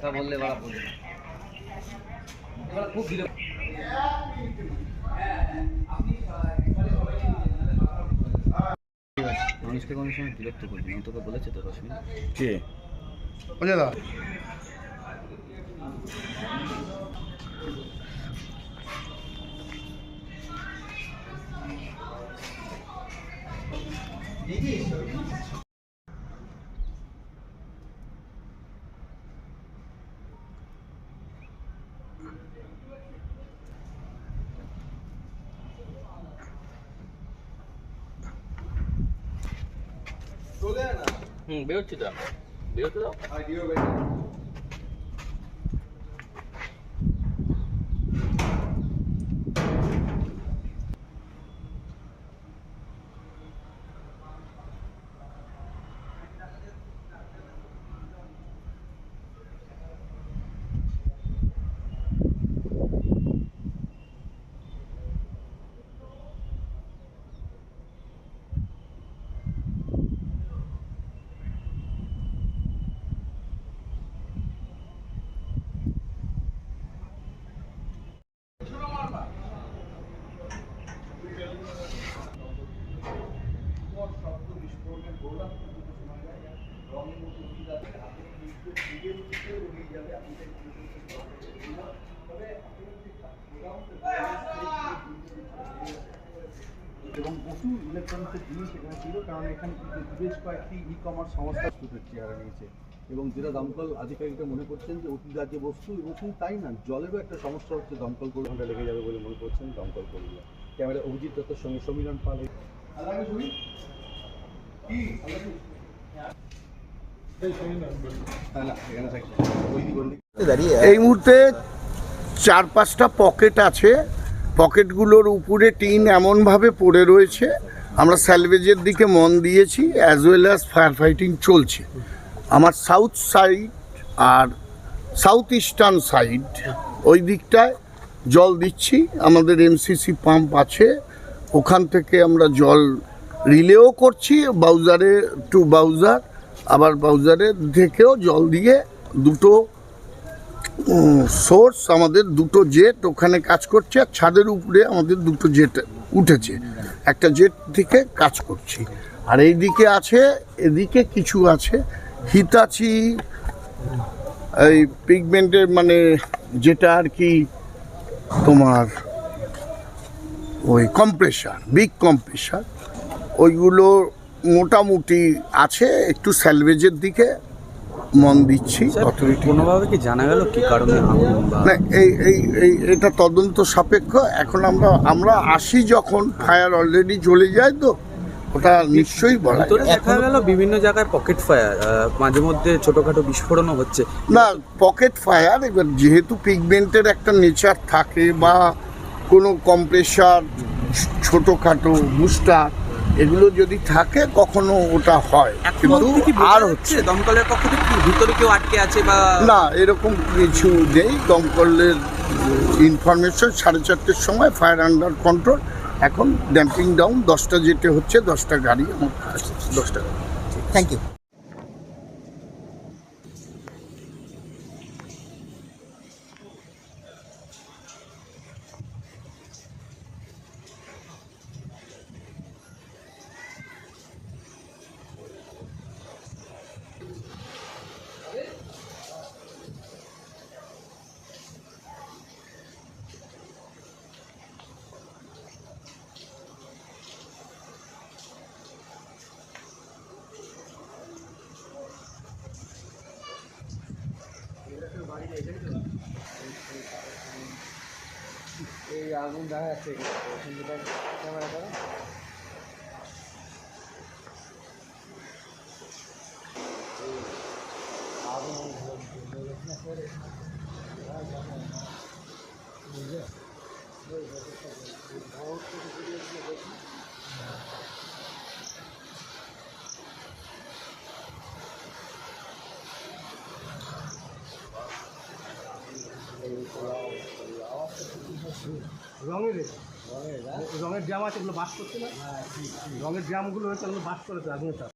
কথা বললে বাড়া বলবে না খুব কোনো সময় তোকে বলেছে তো রশ্মি কে? বুঝে দাও হুম বেরোচ্ছি তো। বেরোতে দাও এবং প্রচুর ইলেকট্রনিক্সের জিনিস এখানে ছিল কারণ এখানে বেশ কয়েকটি ই কমার্স সংস্থা সুদের চেহারা নিয়েছে। এবং যেটা দমকল আধিকারিকরা মনে করছেন যে অতি রাজ্য বস্তু এবং শুধু তাই না জলেরও একটা সমস্যা হচ্ছে দমকল করে ঘণ্টা লেগে যাবে বলে মনে করছেন দমকল কর্মীরা। ক্যামেরা অভিজিৎ দত্তর সঙ্গে সমীরণ পাল। এই মুহূর্তে চার পাঁচটা পকেট আছে। পকেটগুলোর উপরে টিন এমনভাবে পড়ে রয়েছে। আমরা স্যালভেজের দিকে মন দিয়েছি as well as fire fighting চলছে। আমার সাউথ সাইড আর সাউথ ইস্টার্ন সাইড ওই দিকটায় জল দিচ্ছি। আমাদের এমসিসি পাম্প আছে। ওখান থেকে আমরা জল রিলেও করছি, বাউজারে টু বাউজার, আবার বাউজারের থেকেও জল দিয়ে দুটো সোর্স, আমাদের দুটো জেট ওখানে কাজ করছে, আর ছাদের উপরে আমাদের দুটো জেট উঠেছে। একটা জেট থেকে কাজ করছি। আর এইদিকে আছে, এদিকে কিছু আছে, হিতাচি, এই পিগমেন্টের মানে যেটা আর কি তোমার ওই কম্প্রেসার বিগ কম্প্রেসার ওইগুলো মোটামুটি আছে একটু স্যালভেজের দিকে মন দিচ্ছি কোনোভাবে কি জানা গেল কি কারণে না এই এই এই এটা তদন্ত সাপেক্ষ এখন আমরা আমরা আসি যখন ফায়ার অলরেডি চলে যায় তো ওটা নিশ্চয়ই বলা দেখা গেল বিভিন্ন জায়গায় পকেট ফায়ার মাঝে মধ্যে ছোটখাটো বিস্ফোরণও হচ্ছে। না পকেট ফায়ার এবার যেহেতু পিগমেন্টের একটা নেচার থাকে বা কোনো কম্প্রেসার ছোটোখাটো বুস্টার এগুলো যদি থাকে কখনো ওটা হয়। কিন্তু আর হচ্ছে দমকলের পক্ষ থেকে ভিতরে কেউ আটকে আছে বা না এরকম কিছু নেই। দমকলের ইনফরমেশন সাড়ে চারটের সময় ফায়ার আন্ডার কন্ট্রোল এখন ড্যাম্পিং ডাউন দশটা যেতে হচ্ছে দশটা গাড়ি আমার দশটা গাড়ি। থ্যাংক ইউ এই আগুন দেখা যাচ্ছে ক্যামেরা করো রঙের রঙের ড্রাম আছে, এগুলো বাস করছে না? রঙের ড্রামগুলো হয়েছে ওগুলো বাস করেছে আগুনটা